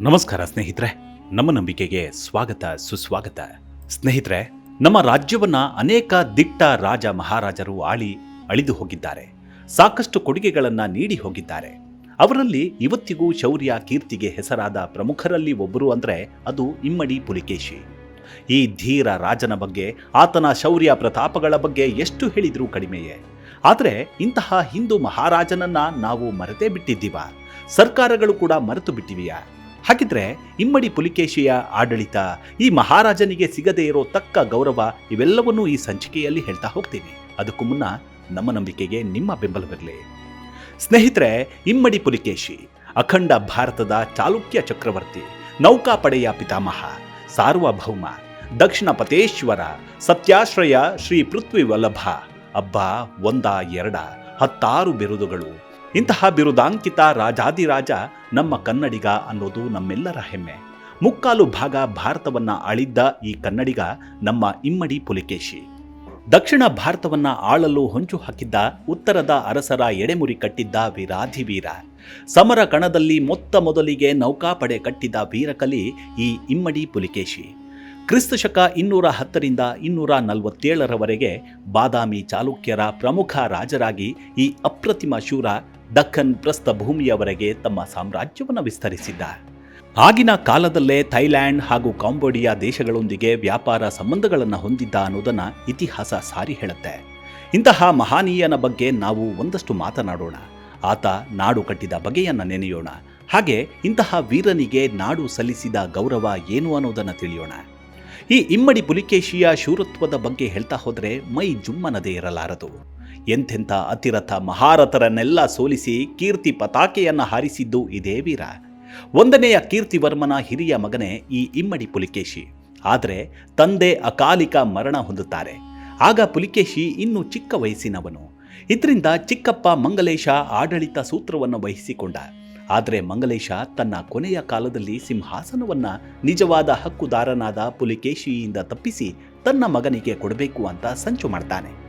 ನಮಸ್ಕಾರ ಸ್ನೇಹಿತರೆ, ನಮ್ಮ ನಂಬಿಕೆಗೆ ಸ್ವಾಗತ, ಸುಸ್ವಾಗತ. ಸ್ನೇಹಿತರೆ, ನಮ್ಮ ರಾಜ್ಯವನ್ನ ಅನೇಕ ದಿಟ್ಟ ರಾಜ ಮಹಾರಾಜರು ಆಳಿ ಅಳಿದು ಹೋಗಿದ್ದಾರೆ. ಸಾಕಷ್ಟು ಕೊಡುಗೆಗಳನ್ನ ನೀಡಿ ಹೋಗಿದ್ದಾರೆ. ಅವರಲ್ಲಿ ಇವತ್ತಿಗೂ ಶೌರ್ಯ ಕೀರ್ತಿಗೆ ಹೆಸರಾದ ಪ್ರಮುಖರಲ್ಲಿ ಒಬ್ಬರು ಅಂದ್ರೆ ಅದು ಇಮ್ಮಡಿ ಪುಲಿಕೇಶಿ. ಈ ಧೀರ ರಾಜನ ಬಗ್ಗೆ, ಆತನ ಶೌರ್ಯ ಪ್ರತಾಪಗಳ ಬಗ್ಗೆ ಎಷ್ಟು ಹೇಳಿದರೂ ಕಡಿಮೆಯೇ. ಆದರೆ ಇಂತಹ ಹಿಂದೂ ಮಹಾರಾಜನನ್ನ ನಾವು ಮರೆತೇ ಬಿಟ್ಟಿದ್ದೀವ. ಸರ್ಕಾರಗಳು ಕೂಡ ಮರೆತು ಬಿಟ್ಟಿವೆಯಾ? ಹಾಗಿದ್ರೆ ಇಮ್ಮಡಿ ಪುಲಿಕೇಶಿಯ ಆಡಳಿತ ಈ ಮಹಾರಾಜನಿಗೆ ಸಿಗದೇ ಇರೋ ತಕ್ಕ ಗೌರವ ಇವೆಲ್ಲವನ್ನೂ ಈ ಸಂಚಿಕೆಯಲ್ಲಿ ಹೇಳ್ತಾ ಹೋಗ್ತೀನಿ ಅದಕ್ಕೂ ಮುನ್ನ ನಮ್ಮ ನಂಬಿಕೆಗೆ ನಿಮ್ಮ ಬೆಂಬಲವಿರಲಿ. ಸ್ನೇಹಿತರೆ, ಇಮ್ಮಡಿ ಪುಲಿಕೇಶಿ, ಅಖಂಡ ಭಾರತದ ಚಾಲುಕ್ಯ ಚಕ್ರವರ್ತಿ, ನೌಕಾಪಡೆಯ ಪಿತಾಮಹ ಸಾರ್ವಭೌಮ ದಕ್ಷಿಣ ಪತೇಶ್ವರ ಸತ್ಯಾಶ್ರಯ ಶ್ರೀ ಪೃಥ್ವಿ ವಲ್ಲಭ, ಅಬ್ಬ ಒಂದ ಎರಡ ಹತ್ತಾರು ಬಿರುದುಗಳು ಇಂತಹ ಬಿರುದಾಂಕಿತ ರಾಜಾದಿರಾಜ ನಮ್ಮ ಕನ್ನಡಿಗ ಅನ್ನೋದು ನಮ್ಮೆಲ್ಲರ ಹೆಮ್ಮೆ. ಮುಕ್ಕಾಲು ಭಾಗ ಭಾರತವನ್ನ ಆಳಿದ್ದ ಈ ಕನ್ನಡಿಗ ನಮ್ಮ ಇಮ್ಮಡಿ ಪುಲಿಕೇಶಿ. ದಕ್ಷಿಣ ಭಾರತವನ್ನ ಆಳಲು ಹೊಂಚು ಹಾಕಿದ್ದ ಉತ್ತರದ ಅರಸರ ಎಡೆಮುರಿ ಕಟ್ಟಿದ್ದ ವೀರಾಧಿವೀರ ಸಮರ ಕಣದಲ್ಲಿ ಮೊತ್ತ ಮೊದಲಿಗೆ ನೌಕಾಪಡೆ ಕಟ್ಟಿದ ವೀರಕಲಿ ಈ ಇಮ್ಮಡಿ ಪುಲಿಕೇಶಿ. ಕ್ರಿಸ್ತ ಶಕ ಇನ್ನೂರ ಹತ್ತರಿಂದ ಇನ್ನೂರ ನಲವತ್ತೇಳರವರೆಗೆ ಬಾದಾಮಿ ಚಾಲುಕ್ಯರ ಪ್ರಮುಖ ರಾಜರಾಗಿ ಈ ಅಪ್ರತಿಮ ಶೂರ ದಕ್ಕನ್ ಪ್ರಸ್ಥಭೂಮಿಯವರೆಗೆ ತಮ್ಮ ಸಾಮ್ರಾಜ್ಯವನ್ನು ವಿಸ್ತರಿಸಿದ್ದ. ಆಗಿನ ಕಾಲದಲ್ಲೇ ಥೈಲ್ಯಾಂಡ್ ಹಾಗೂ ಕಾಂಬೋಡಿಯಾ ದೇಶಗಳೊಂದಿಗೆ ವ್ಯಾಪಾರ ಸಂಬಂಧಗಳನ್ನು ಹೊಂದಿದ್ದ ಅನ್ನೋದನ್ನು ಇತಿಹಾಸ ಸಾರಿ ಹೇಳುತ್ತೆ. ಇಂತಹ ಮಹಾನೀಯನ ಬಗ್ಗೆ ನಾವು ಒಂದಷ್ಟು ಮಾತನಾಡೋಣ. ಆತ ನಾಡು ಕಟ್ಟಿದ ಬಗೆಯನ್ನು ನೆನೆಯೋಣ. ಹಾಗೆ ಇಂತಹ ವೀರನಿಗೆ ನಾಡು ಸಲ್ಲಿಸಿದ ಗೌರವ ಏನು ಅನ್ನೋದನ್ನು ತಿಳಿಯೋಣ. ಈ ಇಮ್ಮಡಿ ಪುಲಿಕೇಶಿಯ ಶೂರತ್ವದ ಬಗ್ಗೆ ಹೇಳ್ತಾ ಹೋದರೆ ಮೈ ಜುಮ್ಮನದೇ ಇರಲಾರದು. ಎಂಥೆಂಥ ಅತಿರಥ ಮಹಾರಥರನ್ನೆಲ್ಲ ಸೋಲಿಸಿ ಕೀರ್ತಿ ಪತಾಕೆಯನ್ನು ಹಾರಿಸಿದ್ದು ಇದೇ ವೀರ. ಒಂದನೆಯ ಕೀರ್ತಿವರ್ಮನ ಹಿರಿಯ ಮಗನೇ ಈ ಇಮ್ಮಡಿ ಪುಲಿಕೇಶಿ. ಆದರೆ ತಂದೆ ಅಕಾಲಿಕ ಮರಣ ಹೊಂದುತ್ತಾರೆ. ಆಗ ಪುಲಿಕೇಶಿ ಇನ್ನೂ ಚಿಕ್ಕ ವಯಸ್ಸಿನವನು. ಇದರಿಂದ ಚಿಕ್ಕಪ್ಪ ಮಂಗಲೇಶ ಆಡಳಿತ ಸೂತ್ರವನ್ನು ವಹಿಸಿಕೊಂಡ. ಆದರೆ ಮಂಗಲೇಶ ತನ್ನ ಕೊನೆಯ ಕಾಲದಲ್ಲಿ ಸಿಂಹಾಸನವನ್ನ ನಿಜವಾದ ಹಕ್ಕುದಾರನಾದ ಪುಲಿಕೇಶಿಯಿಂದ ತಪ್ಪಿಸಿ ತನ್ನ ಮಗನಿಗೆ ಕೊಡಬೇಕು ಅಂತ ಸಂಚು ಮಾಡ್ತಾನೆ.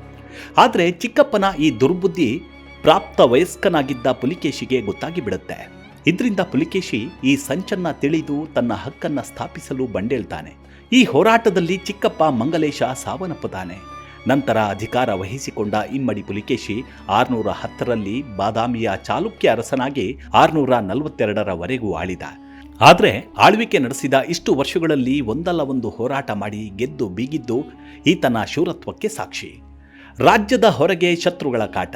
ಆದರೆ ಚಿಕ್ಕಪ್ಪನ ಈ ದುರ್ಬುದ್ಧಿ ಪ್ರಾಪ್ತ ವಯಸ್ಕನಾಗಿದ್ದ ಪುಲಿಕೇಶಿಗೆ ಗೊತ್ತಾಗಿ ಬಿಡುತ್ತೆ. ಇದರಿಂದ ಪುಲಿಕೇಶಿ ಈ ಸಂಚನ್ನ ತಿಳಿದು ತನ್ನ ಹಕ್ಕನ್ನ ಸ್ಥಾಪಿಸಲು ಬಂಡೇಳ್ತಾನೆ. ಈ ಹೋರಾಟದಲ್ಲಿ ಚಿಕ್ಕಪ್ಪ ಮಂಗಲೇಶ ಸಾವನ್ನಪ್ಪುತ್ತಾನೆ. ನಂತರ ಅಧಿಕಾರ ವಹಿಸಿಕೊಂಡ ಇಮ್ಮಡಿ ಪುಲಿಕೇಶಿ ಆರುನೂರ ಹತ್ತರಲ್ಲಿ ಬಾದಾಮಿಯ ಚಾಲುಕ್ಯ ಅರಸನಾಗಿ ಆರುನೂರ ನಲವತ್ತೆರಡರವರೆಗೂ ಆಳಿದ. ಆದರೆ ಆಳ್ವಿಕೆ ನಡೆಸಿದ ಇಷ್ಟು ವರ್ಷಗಳಲ್ಲಿ ಒಂದಲ್ಲ ಒಂದು ಹೋರಾಟ ಮಾಡಿ ಗೆದ್ದು ಬೀಗಿದ್ದು ಈತನ ಶೂರತ್ವಕ್ಕೆ ಸಾಕ್ಷಿ. ರಾಜ್ಯದ ಹೊರಗೆ ಶತ್ರುಗಳ ಕಾಟ,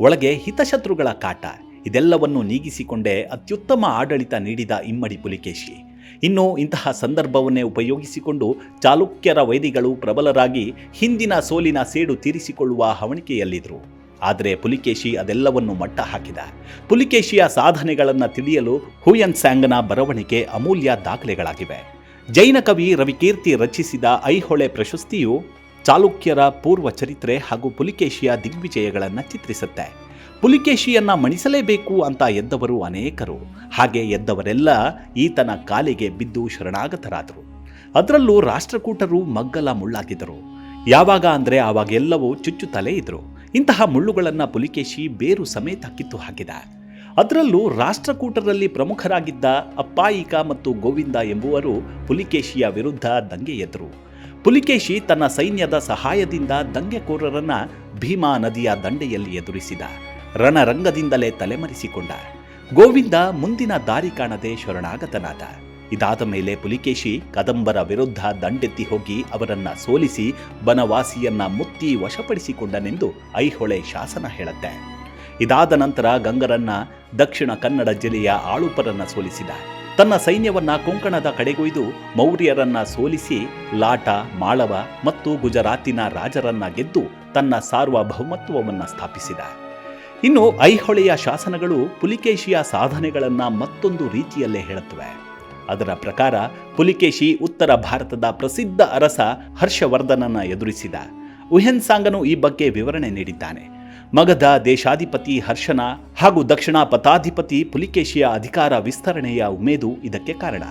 ಒಳಗೆ ಹಿತಶತ್ರುಗಳ ಕಾಟ, ಇದೆಲ್ಲವನ್ನು ನೀಗಿಸಿಕೊಂಡೇ ಅತ್ಯುತ್ತಮ ಆಡಳಿತ ನೀಡಿದ ಇಮ್ಮಡಿ ಪುಲಿಕೇಶಿ. ಇನ್ನು ಇಂತಹ ಸಂದರ್ಭವನ್ನೇ ಉಪಯೋಗಿಸಿಕೊಂಡು ಚಾಲುಕ್ಯರ ವೈದಿಗಳು ಪ್ರಬಲರಾಗಿ ಹಿಂದಿನ ಸೋಲಿನ ಸೇಡು ತೀರಿಸಿಕೊಳ್ಳುವ ಹವಣಿಕೆಯಲ್ಲಿದ್ದರು ಆದರೆ ಪುಲಿಕೇಶಿ ಅದೆಲ್ಲವನ್ನು ಮಟ್ಟ ಹಾಕಿದ. ಪುಲಿಕೇಶಿಯ ಸಾಧನೆಗಳನ್ನು ತಿಳಿಯಲು ಹುಯನ್ ಸ್ಯಾಂಗ್ನ ಬರವಣಿಗೆ ಅಮೂಲ್ಯ ದಾಖಲೆಗಳಾಗಿವೆ. ಜೈನ ಕವಿ ರವಿಕೀರ್ತಿ ರಚಿಸಿದ ಐಹೊಳೆ ಪ್ರಶಸ್ತಿಯು ಚಾಲುಕ್ಯರ ಪೂರ್ವ ಚರಿತ್ರೆ ಹಾಗೂ ಪುಲಿಕೇಶಿಯ ದಿಗ್ವಿಜಯಗಳನ್ನು ಚಿತ್ರಿಸುತ್ತೆ. ಪುಲಿಕೇಶಿಯನ್ನ ಮಣಿಸಲೇಬೇಕು ಅಂತ ಎದ್ದವರು ಅನೇಕರು. ಹಾಗೆ ಎದ್ದವರೆಲ್ಲ ಈತನ ಕಾಲಿಗೆ ಬಿದ್ದು ಶರಣಾಗತರಾದರು. ಅದರಲ್ಲೂ ರಾಷ್ಟ್ರಕೂಟರು ಮಗ್ಗಲ ಮುಳ್ಳಾಗಿದ್ದರು. ಯಾವಾಗ ಅಂದರೆ ಆವಾಗೆಲ್ಲವೂ ಚುಚ್ಚುತ್ತಲೇ ಇದ್ರು. ಇಂತಹ ಮುಳ್ಳುಗಳನ್ನು ಪುಲಿಕೇಶಿ ಬೇರು ಸಮೇತ ಕಿತ್ತು ಹಾಕಿದ. ಅದರಲ್ಲೂ ರಾಷ್ಟ್ರಕೂಟರಲ್ಲಿ ಪ್ರಮುಖರಾಗಿದ್ದ ಅಪ್ಪಾಯಿಕ ಮತ್ತು ಗೋವಿಂದ ಎಂಬುವರು ಪುಲಿಕೇಶಿಯ ವಿರುದ್ಧ ದಂಗೆ ಎದ್ರು. ಪುಲಿಕೇಶಿ ತನ್ನ ಸೈನ್ಯದ ಸಹಾಯದಿಂದ ದಂಗೆಕೋರರನ್ನ ಭೀಮಾ ನದಿಯ ದಂಡೆಯಲ್ಲಿ ಎದುರಿಸಿದ. ರಣರಂಗದಿಂದಲೇ ತಲೆಮರೆಸಿಕೊಂಡ. ಗೋವಿಂದ ಮುಂದಿನ ದಾರಿ ಕಾಣದೆ ಶರಣಾಗತನಾದ. ಇದಾದ ಮೇಲೆ ಪುಲಿಕೇಶಿ ಕದಂಬರ ವಿರುದ್ಧ ದಂಡೆತ್ತಿ ಹೋಗಿ ಅವರನ್ನ ಸೋಲಿಸಿ ಬನವಾಸಿಯನ್ನ ಮುತ್ತಿ ವಶಪಡಿಸಿಕೊಂಡನೆಂದು ಐಹೊಳೆ ಶಾಸನ ಹೇಳುತ್ತೆ. ಇದಾದ ನಂತರ ಗಂಗರನ್ನ ದಕ್ಷಿಣ ಕನ್ನಡ ಜಿಲ್ಲೆಯ ಆಳುಪರನ್ನ ಸೋಲಿಸಿದ. ತನ್ನ ಸೈನ್ಯವನ್ನ ಕೊಂಕಣದ ಕಡೆಗೊಯ್ದು ಮೌರ್ಯರನ್ನ ಸೋಲಿಸಿ ಲಾಟ, ಮಾಳವ ಮತ್ತು ಗುಜರಾತಿನ ರಾಜರನ್ನ ಗೆದ್ದು ತನ್ನ ಸಾರ್ವಭೌಮತ್ವವನ್ನು ಸ್ಥಾಪಿಸಿದ. ಇನ್ನು ಐಹೊಳೆಯ ಶಾಸನಗಳು ಪುಲಿಕೇಶಿಯ ಸಾಧನೆಗಳನ್ನ ಮತ್ತೊಂದು ರೀತಿಯಲ್ಲೇ ಹೇಳುತ್ತವೆ. ಅದರ ಪ್ರಕಾರ ಪುಲಿಕೇಶಿ ಉತ್ತರ ಭಾರತದ ಪ್ರಸಿದ್ಧ ಅರಸ ಹರ್ಷವರ್ಧನನ ಎದುರಿಸಿದ. ಉಹೆನ್ಸಾಂಗನು ಈ ಬಗ್ಗೆ ವಿವರಣೆ ನೀಡಿದ್ದಾನೆ. ಮಗಧ ದೇಶಾಧಿಪತಿ ಹರ್ಷನ ಹಾಗೂ ದಕ್ಷಿಣ ಪಥಾಧಿಪತಿ ಪುಲಿಕೇಶಿಯ ಅಧಿಕಾರ ವಿಸ್ತರಣೆಯ ಉಮೇದು ಇದಕ್ಕೆ ಕಾರಣ.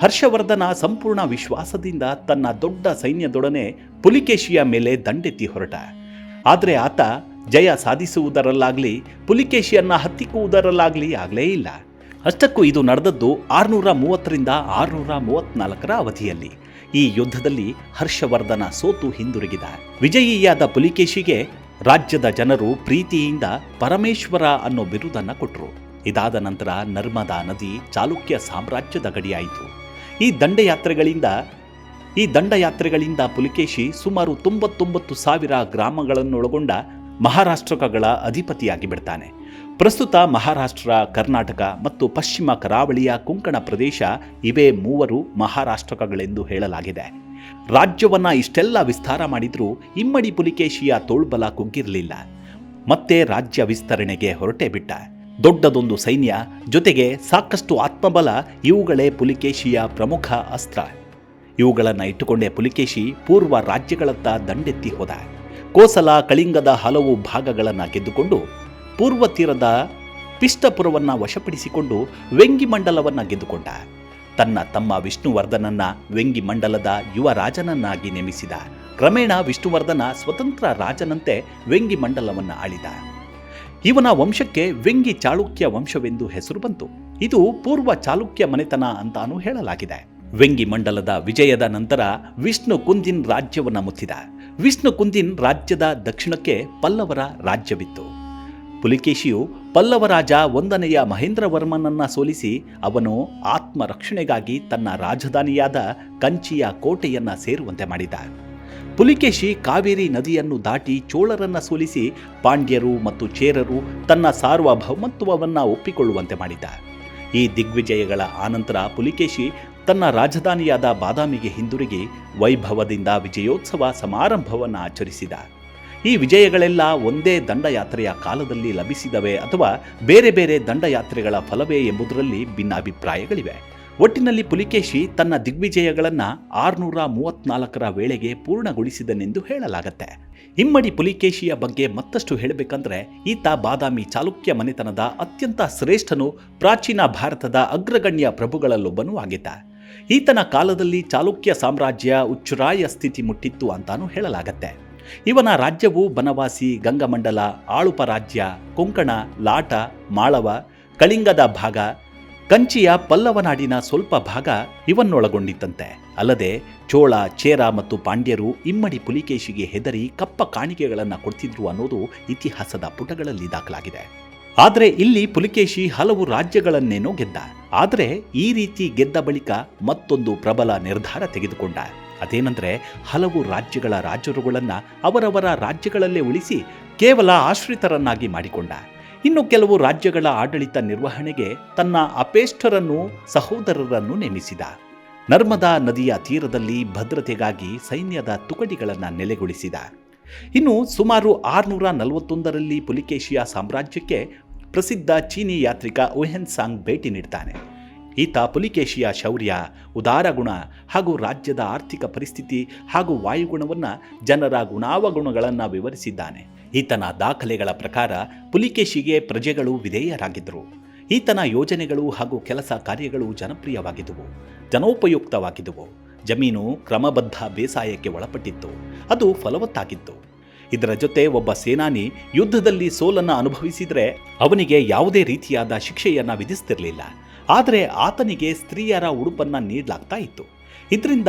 ಹರ್ಷವರ್ಧನ ಸಂಪೂರ್ಣ ವಿಶ್ವಾಸದಿಂದ ತನ್ನ ದೊಡ್ಡ ಸೈನ್ಯದೊಡನೆ ಪುಲಿಕೇಶಿಯ ಮೇಲೆ ದಂಡೆತ್ತಿ ಹೊರಟ. ಆದರೆ ಆತ ಜಯ ಸಾಧಿಸುವುದರಲ್ಲಾಗಲಿ, ಪುಲಿಕೇಶಿಯನ್ನ ಹತ್ತಿಕ್ಕುವುದರಲ್ಲಾಗಲಿ ಆಗಲೇ ಇಲ್ಲ. ಅಷ್ಟಕ್ಕೂ ಇದು ನಡೆದದ್ದು ಆರುನೂರ ಮೂವತ್ತರಿಂದ ಆರುನೂರ ಮೂವತ್ನಾಲ್ಕರ ಅವಧಿಯಲ್ಲಿ. ಈ ಯುದ್ಧದಲ್ಲಿ ಹರ್ಷವರ್ಧನ ಸೋತು ಹಿಂದಿರುಗಿದ. ವಿಜಯಿಯಾದ ಪುಲಿಕೇಶಿಗೆ ರಾಜ್ಯದ ಜನರು ಪ್ರೀತಿಯಿಂದ ಪರಮೇಶ್ವರ ಅನ್ನೋ ಬಿರುದನ್ನ ಕೊಟ್ಟರು ಇದಾದ ನಂತರ ನರ್ಮದಾ ನದಿ ಚಾಲುಕ್ಯ ಸಾಮ್ರಾಜ್ಯದ ಗಡಿಯಾಯಿತು. ಈ ದಂಡಯಾತ್ರೆಗಳಿಂದ ಈ ದಂಡಯಾತ್ರೆಗಳಿಂದ ಪುಲಿಕೇಶಿ ಸುಮಾರು ತೊಂಬತ್ತೊಂಬತ್ತು ಸಾವಿರ ಗ್ರಾಮಗಳನ್ನೊಳಗೊಂಡ ಮಹಾರಾಷ್ಟ್ರಕಗಳ ಅಧಿಪತಿಯಾಗಿ ಬಿಡ್ತಾನೆ. ಪ್ರಸ್ತುತ ಮಹಾರಾಷ್ಟ್ರ, ಕರ್ನಾಟಕ ಮತ್ತು ಪಶ್ಚಿಮ ಕರಾವಳಿಯ ಕೊಂಕಣ ಪ್ರದೇಶ ಇವೇ ಮೂವರು ಮಹಾರಾಷ್ಟ್ರಕಗಳೆಂದು ಹೇಳಲಾಗಿದೆ. ರಾಜ್ಯವನ್ನ ಇಷ್ಟೆಲ್ಲ ವಿಸ್ತಾರ ಮಾಡಿದ್ರೂ ಇಮ್ಮಡಿ ಪುಲಿಕೇಶಿಯ ತೋಳ್ಬಲ ಕುಗ್ಗಿರಲಿಲ್ಲ ಮತ್ತೆ ರಾಜ್ಯ ವಿಸ್ತರಣೆಗೆ ಹೊರಟೇ ಬಿಟ್ಟ. ದೊಡ್ಡದೊಂದು ಸೈನ್ಯ ಜೊತೆಗೆ ಸಾಕಷ್ಟು ಆತ್ಮಬಲ ಇವುಗಳೇ ಪುಲಿಕೇಶಿಯ ಪ್ರಮುಖ ಅಸ್ತ್ರ. ಇವುಗಳನ್ನು ಇಟ್ಟುಕೊಂಡೇ ಪುಲಿಕೇಶಿ ಪೂರ್ವ ರಾಜ್ಯಗಳತ್ತ ದಂಡೆತ್ತಿ ಹೋದ. ಕೋಸಲ ಕಳಿಂಗದ ಹಲವು ಭಾಗಗಳನ್ನು ಗೆದ್ದುಕೊಂಡು ಪೂರ್ವ ತೀರದ ಪಿಷ್ಟಪುರವನ್ನ ವಶಪಡಿಸಿಕೊಂಡು ವೆಂಗಿ ಮಂಡಲವನ್ನ ಗೆದ್ದುಕೊಂಡ. ತನ್ನ ತಮ್ಮ ವಿಷ್ಣುವರ್ಧನನ್ನ ವೆಂಗಿ ಮಂಡಲದ ಯುವ ರಾಜನನ್ನಾಗಿ ನೇಮಿಸಿದ. ಕ್ರಮೇಣ ವಿಷ್ಣುವರ್ಧನ ಸ್ವತಂತ್ರ ರಾಜನಂತೆ ವೆಂಗಿ ಮಂಡಲವನ್ನ ಆಳಿದ. ಇವನ ವಂಶಕ್ಕೆ ವೆಂಗಿ ಚಾಳುಕ್ಯ ವಂಶವೆಂದು ಹೆಸರು ಬಂತು. ಇದು ಪೂರ್ವ ಚಾಲುಕ್ಯ ಮನೆತನ ಅಂತಾನೂ ಹೇಳಲಾಗಿದೆ. ವೆಂಗಿ ಮಂಡಲದ ವಿಜಯದ ನಂತರ ವಿಷ್ಣು ಕುಂದಿನ್ ರಾಜ್ಯವನ್ನು ಮುತ್ತಿದ. ವಿಷ್ಣು ಕುಂದಿನ್ ರಾಜ್ಯದ ದಕ್ಷಿಣಕ್ಕೆ ಪಲ್ಲವರ ರಾಜ್ಯವಿತ್ತು. ಪುಲಿಕೇಶಿಯು ಪಲ್ಲವ ರಾಜ ಒಂದನೆಯ ಮಹೇಂದ್ರವರ್ಮನನ್ನ ಸೋಲಿಸಿ ಅವನು ಆತ್ಮರಕ್ಷಣೆಗಾಗಿ ತನ್ನ ರಾಜಧಾನಿಯಾದ ಕಂಚಿಯ ಕೋಟೆಯನ್ನ ಸೇರುವಂತೆ ಮಾಡಿದ ಪುಲಿಕೇಶಿ ಕಾವೇರಿ ನದಿಯನ್ನು ದಾಟಿ ಚೋಳರನ್ನ ಸೋಲಿಸಿ ಪಾಂಡ್ಯರು ಮತ್ತು ಚೇರರು ತನ್ನ ಸಾರ್ವಭೌಮತ್ವವನ್ನ ಒಪ್ಪಿಕೊಳ್ಳುವಂತೆ ಮಾಡಿದ ಈ ದಿಗ್ವಿಜಯಗಳ ಆನಂತರ ಪುಲಿಕೇಶಿ ತನ್ನ ರಾಜಧಾನಿಯಾದ ಬಾದಾಮಿಗೆ ಹಿಂದಿರುಗಿ ವೈಭವದಿಂದ ವಿಜಯೋತ್ಸವ ಸಮಾರಂಭವನ್ನು ಆಚರಿಸಿದ. ಈ ವಿಜಯಗಳೆಲ್ಲ ಒಂದೇ ದಂಡಯಾತ್ರೆಯ ಕಾಲದಲ್ಲಿ ಲಭಿಸಿದವೆ ಅಥವಾ ಬೇರೆ ಬೇರೆ ದಂಡಯಾತ್ರೆಗಳ ಫಲವೇ ಎಂಬುದರಲ್ಲಿ ಭಿನ್ನಾಭಿಪ್ರಾಯಗಳಿವೆ. ಒಟ್ಟಿನಲ್ಲಿ ಪುಲಿಕೇಶಿ ತನ್ನ ದಿಗ್ವಿಜಯಗಳನ್ನು ಆರುನೂರ ಮೂವತ್ನಾಲ್ಕರ ವೇಳೆಗೆ ಪೂರ್ಣಗೊಳಿಸಿದನೆಂದು ಹೇಳಲಾಗತ್ತೆ. ಇಮ್ಮಡಿ ಪುಲಿಕೇಶಿಯ ಬಗ್ಗೆ ಮತ್ತಷ್ಟು ಹೇಳಬೇಕಂದ್ರೆ ಈತ ಬಾದಾಮಿ ಚಾಲುಕ್ಯ ಮನೆತನದ ಅತ್ಯಂತ ಶ್ರೇಷ್ಠನು ಪ್ರಾಚೀನ ಭಾರತದ ಅಗ್ರಗಣ್ಯ ಪ್ರಭುಗಳಲ್ಲೊಬ್ಬನೂ ಆಗಿದ್ದ. ಈತನ ಕಾಲದಲ್ಲಿ ಚಾಲುಕ್ಯ ಸಾಮ್ರಾಜ್ಯ ಉಚ್ಚುರಾಯ ಸ್ಥಿತಿ ಮುಟ್ಟಿತ್ತು ಅಂತಾನೂ ಹೇಳಲಾಗತ್ತೆ. ಇವನ ರಾಜ್ಯವು ಬನವಾಸಿ, ಗಂಗಮಂಡಲ, ಆಳುಪ ರಾಜ್ಯ, ಕೊಂಕಣ, ಲಾಟ, ಮಾಳವ, ಕಳಿಂಗದ ಭಾಗ, ಕಂಚಿಯ ಪಲ್ಲವನಾಡಿನ ಸ್ವಲ್ಪ ಭಾಗ ಇವನ್ನೊಳಗೊಂಡಿದ್ದಂತೆ ಅಲ್ಲದೆ ಚೋಳ, ಚೇರ ಮತ್ತು ಪಾಂಡ್ಯರು ಇಮ್ಮಡಿ ಪುಲಿಕೇಶಿಗೆ ಹೆದರಿ ಕಪ್ಪ ಕಾಣಿಕೆಗಳನ್ನು ಕೊಡ್ತಿದ್ರು ಅನ್ನೋದು ಇತಿಹಾಸದ ಪುಟಗಳಲ್ಲಿ ದಾಖಲಾಗಿದೆ. ಆದರೆ ಇಲ್ಲಿ ಪುಲಿಕೇಶಿ ಹಲವು ರಾಜ್ಯಗಳನ್ನೇನೋ ಗೆದ್ದ. ಆದರೆ ಈ ರೀತಿ ಗೆದ್ದ ಬಳಿಕ ಮತ್ತೊಂದು ಪ್ರಬಲ ನಿರ್ಧಾರ ತೆಗೆದುಕೊಂಡ. ಅದೇನೆಂದ್ರೆ ಹಲವು ರಾಜ್ಯಗಳ ರಾಜರುಗಳನ್ನು ಅವರವರ ರಾಜ್ಯಗಳಲ್ಲೇ ಉಳಿಸಿ ಕೇವಲ ಆಶ್ರಿತರನ್ನಾಗಿ ಮಾಡಿಕೊಂಡ. ಇನ್ನು ಕೆಲವು ರಾಜ್ಯಗಳ ಆಡಳಿತ ನಿರ್ವಹಣೆಗೆ ತನ್ನ ಅಪೇಷ್ಟರನ್ನು, ಸಹೋದರರನ್ನು ನೇಮಿಸಿದ. ನರ್ಮದಾ ನದಿಯ ತೀರದಲ್ಲಿ ಭದ್ರತೆಗಾಗಿ ಸೈನ್ಯದ ತುಕಡಿಗಳನ್ನು ನೆಲೆಗೊಳಿಸಿದ. ಇನ್ನು ಸುಮಾರು ಆರುನೂರ ನಲವತ್ತೊಂದರಲ್ಲಿ ಪುಲಿಕೇಶಿಯ ಸಾಮ್ರಾಜ್ಯಕ್ಕೆ ಪ್ರಸಿದ್ಧ ಚೀನಿ ಯಾತ್ರಿಕ ಓಹೆನ್ ಸಾಂಗ್ ಭೇಟಿ ನೀಡ್ತಾನೆ. ಈತ ಪುಲಿಕೇಶಿಯ ಶೌರ್ಯ, ಉದಾರ ಗುಣ ಹಾಗೂ ರಾಜ್ಯದ ಆರ್ಥಿಕ ಪರಿಸ್ಥಿತಿ ಹಾಗೂ ವಾಯುಗುಣವನ್ನು ಜನರ ಗುಣಾವಗುಣಗಳನ್ನು ವಿವರಿಸಿದ್ದಾನೆ. ಈತನ ದಾಖಲೆಗಳ ಪ್ರಕಾರ ಪುಲಿಕೇಶಿಗೆ ಪ್ರಜೆಗಳು ವಿಧೇಯರಾಗಿದ್ದರು. ಈತನ ಯೋಜನೆಗಳು ಹಾಗೂ ಕೆಲಸ ಕಾರ್ಯಗಳು ಜನಪ್ರಿಯವಾಗಿದ್ದುವು, ಜನೋಪಯುಕ್ತವಾಗಿದ್ದುವು. ಜಮೀನು ಕ್ರಮಬದ್ಧ ಬೇಸಾಯಕ್ಕೆ ಒಳಪಟ್ಟಿತ್ತು, ಅದು ಫಲವತ್ತಾಗಿತ್ತು. ಇದರ ಜೊತೆ ಒಬ್ಬ ಸೇನಾನಿ ಯುದ್ಧದಲ್ಲಿ ಸೋಲನ್ನು ಅನುಭವಿಸಿದರೆ ಅವನಿಗೆ ಯಾವುದೇ ರೀತಿಯಾದ ಶಿಕ್ಷೆಯನ್ನ ವಿಧಿಸ್ತಿರಲಿಲ್ಲ. ಆದರೆ ಆತನಿಗೆ ಸ್ತ್ರೀಯರ ಉಡುಪನ್ನ ನೀಡಲಾಗ್ತಾ ಇತ್ತು. ಇದರಿಂದ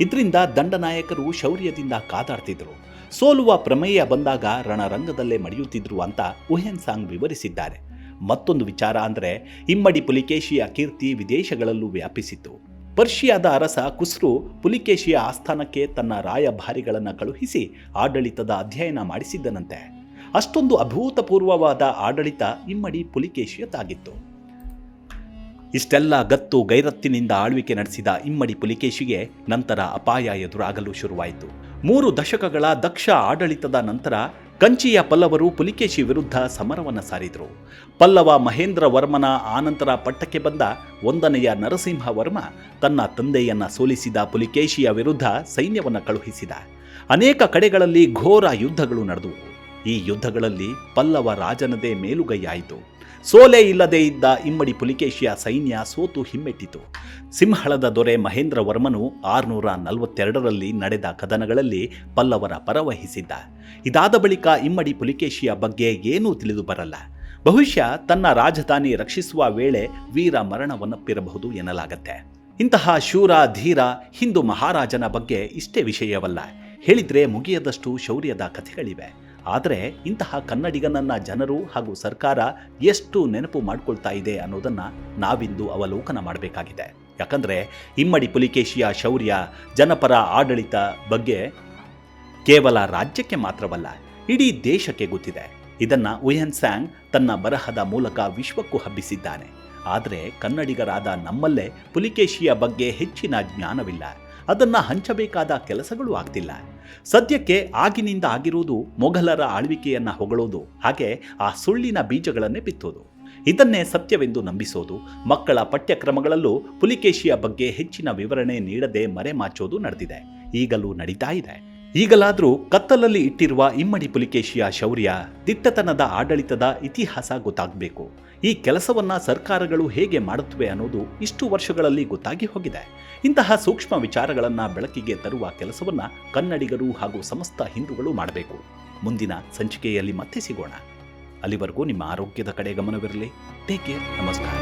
ಇದರಿಂದ ದಂಡನಾಯಕರು ಶೌರ್ಯದಿಂದ ಕಾದಾಡ್ತಿದ್ರು. ಸೋಲುವ ಪ್ರಮೇಯ ಬಂದಾಗ ರಣರಂಗದಲ್ಲೇ ಮಡಿಯುತ್ತಿದ್ರು ಅಂತ ಉಹೆನ್ ಸಾಂಗ್ ವಿವರಿಸಿದ್ದಾರೆ. ಮತ್ತೊಂದು ವಿಚಾರ ಅಂದರೆ, ಇಮ್ಮಡಿ ಪುಲಿಕೇಶಿಯ ಕೀರ್ತಿ ವಿದೇಶಗಳಲ್ಲೂ ವ್ಯಾಪಿಸಿತು ಪರ್ಷಿಯಾದ ಅರಸ ಕುಸ್ರು ಪುಲಿಕೇಶಿಯ ಆಸ್ಥಾನಕ್ಕೆ ತನ್ನ ರಾಯಭಾರಿಗಳನ್ನು ಕಳುಹಿಸಿ ಆಡಳಿತದ ಅಧ್ಯಯನ ಮಾಡಿಸಿದ್ದನಂತೆ. ಅಷ್ಟೊಂದು ಅಭೂತಪೂರ್ವವಾದ ಆಡಳಿತ ಇಮ್ಮಡಿ ಪುಲಿಕೇಶಿಯದಾಗಿತ್ತು ಇಷ್ಟೆಲ್ಲ ಗತ್ತು ಗೈರತ್ತಿನಿಂದ ಆಳ್ವಿಕೆ ನಡೆಸಿದ ಇಮ್ಮಡಿ ಪುಲಿಕೇಶಿಗೆ ನಂತರ ಅಪಾಯ ಎದುರಾಗಲು ಶುರುವಾಯಿತು. ಮೂರು ದಶಕಗಳ ದಕ್ಷ ಆಡಳಿತದ ನಂತರ ಕಂಚಿಯ ಪಲ್ಲವರು ಪುಲಿಕೇಶಿ ವಿರುದ್ಧ ಸಮರವನ್ನು ಸಾರಿದರು. ಪಲ್ಲವ ಮಹೇಂದ್ರ ವರ್ಮನ ಆನಂತರ ಪಟ್ಟಕ್ಕೆ ಬಂದ ಒಂದನೆಯ ನರಸಿಂಹವರ್ಮ ತನ್ನ ತಂದೆಯನ್ನ ಸೋಲಿಸಿದ ಪುಲಿಕೇಶಿಯ ವಿರುದ್ಧ ಸೈನ್ಯವನ್ನು ಕಳುಹಿಸಿದ. ಅನೇಕ ಕಡೆಗಳಲ್ಲಿ ಘೋರ ಯುದ್ಧಗಳು ನಡೆದವು. ಈ ಯುದ್ಧಗಳಲ್ಲಿ ಪಲ್ಲವ ರಾಜನದೇ ಮೇಲುಗೈಯಾಯಿತು. ಸೋಲೆ ಇಲ್ಲದೆ ಇದ್ದ ಇಮ್ಮಡಿ ಪುಲಿಕೇಶಿಯ ಸೈನ್ಯ ಸೋತು ಹಿಮ್ಮೆಟ್ಟಿತು. ಸಿಂಹಳದ ದೊರೆ ಮಹೇಂದ್ರ ವರ್ಮನು ಆರುನೂರ ನಲವತ್ತೆರಡರಲ್ಲಿ ನಡೆದ ಕದನಗಳಲ್ಲಿ ಪಲ್ಲವರ ಪರವಹಿಸಿದ್ದ. ಇದಾದ ಬಳಿಕ ಇಮ್ಮಡಿ ಪುಲಿಕೇಶಿಯ ಬಗ್ಗೆ ಏನೂ ತಿಳಿದು ಬರಲ್ಲ. ಬಹುಶಃ ತನ್ನ ರಾಜಧಾನಿ ರಕ್ಷಿಸುವ ವೇಳೆ ವೀರ ಮರಣವನ್ನಪ್ಪಿರಬಹುದು ಎನ್ನಲಾಗತ್ತೆ. ಇಂತಹ ಶೂರ, ಧೀರ, ಹಿಂದೂ ಮಹಾರಾಜನ ಬಗ್ಗೆ ಇಷ್ಟೇ ವಿಷಯವಲ್ಲ. ಹೇಳಿದ್ರೆ ಮುಗಿಯದಷ್ಟು ಶೌರ್ಯದ ಕಥೆಗಳಿವೆ. ಆದರೆ ಇಂತಹ ಕನ್ನಡಿಗನನ್ನ ಜನರು ಹಾಗೂ ಸರ್ಕಾರ ಎಷ್ಟು ನೆನಪು ಮಾಡ್ಕೊಳ್ತಾ ಇದೆ ಅನ್ನೋದನ್ನ ನಾವಿಂದು ಅವಲೋಕನ ಮಾಡಬೇಕಾಗಿದೆ. ಯಾಕಂದರೆ ಇಮ್ಮಡಿ ಪುಲಿಕೇಶಿಯ ಶೌರ್ಯ ಜನಪರ ಆಡಳಿತ ಬಗ್ಗೆ ಕೇವಲ ರಾಜ್ಯಕ್ಕೆ ಮಾತ್ರವಲ್ಲ, ಇಡೀ ದೇಶಕ್ಕೆ ಗೊತ್ತಿದೆ. ಇದನ್ನ ಉಯನ್ ಸ್ಯಾಂಗ್ ತನ್ನ ಬರಹದ ಮೂಲಕ ವಿಶ್ವಕ್ಕೂ ಹಬ್ಬಿಸಿದ್ದಾನೆ. ಆದರೆ ಕನ್ನಡಿಗರಾದ ನಮ್ಮಲ್ಲೇ ಪುಲಿಕೇಶಿಯ ಬಗ್ಗೆ ಹೆಚ್ಚಿನ ಜ್ಞಾನವಿಲ್ಲ. ಅದನ್ನ ಹಂಚಬೇಕಾದ ಕೆಲಸಗಳು ಆಗ್ತಿಲ್ಲ. ಸದ್ಯಕ್ಕೆ ಆಗಿನಿಂದ ಆಗಿರುವುದು ಮೊಘಲರ ಆಳ್ವಿಕೆಯನ್ನ ಹೊಗಳೋದು, ಹಾಗೆ ಆ ಸುಳ್ಳಿನ ಬೀಜಗಳನ್ನೇ ಬಿತ್ತೋದು. ಇದನ್ನೇ ಸತ್ಯವೆಂದು ನಂಬಿಸೋದು, ಮಕ್ಕಳ ಪಠ್ಯಕ್ರಮಗಳಲ್ಲೂ ಪುಲಿಕೇಶಿಯ ಬಗ್ಗೆ ಹೆಚ್ಚಿನ ವಿವರಣೆ ನೀಡದೆ ಮರೆಮಾಚೋದು ನಡೆದಿದೆ. ಈಗಲೂ ನಡೀತಾ ಇದೆ. ಈಗಲಾದರೂ ಕತ್ತಲಲ್ಲಿ ಇಟ್ಟಿರುವ ಇಮ್ಮಡಿ ಪುಲಿಕೇಶಿಯ ಶೌರ್ಯ ದಿಟ್ಟತನದ ಆಡಳಿತದ ಇತಿಹಾಸ ಗೊತ್ತಾಗಬೇಕು. ಈ ಕೆಲಸವನ್ನ ಸರ್ಕಾರಗಳು ಹೇಗೆ ಮಾಡುತ್ತವೆ ಅನ್ನೋದು ಇಷ್ಟು ವರ್ಷಗಳಲ್ಲಿ ಗೊತ್ತಾಗಿ ಹೋಗಿದೆ. ಇಂತಹ ಸೂಕ್ಷ್ಮ ವಿಚಾರಗಳನ್ನ ಬೆಳಕಿಗೆ ತರುವ ಕೆಲಸವನ್ನ ಕನ್ನಡಿಗರು ಹಾಗೂ ಸಮಸ್ತ ಹಿಂದೂಗಳು ಮಾಡಬೇಕು. ಮುಂದಿನ ಸಂಚಿಕೆಯಲ್ಲಿ ಮತ್ತೆ ಸಿಗೋಣ. ಅಲ್ಲಿವರೆಗೂ ನಿಮ್ಮ ಆರೋಗ್ಯದ ಕಡೆ ಗಮನವಿರಲಿ. ಟೇಕ್ ಕೇರ್ ನಮಸ್ಕಾರ.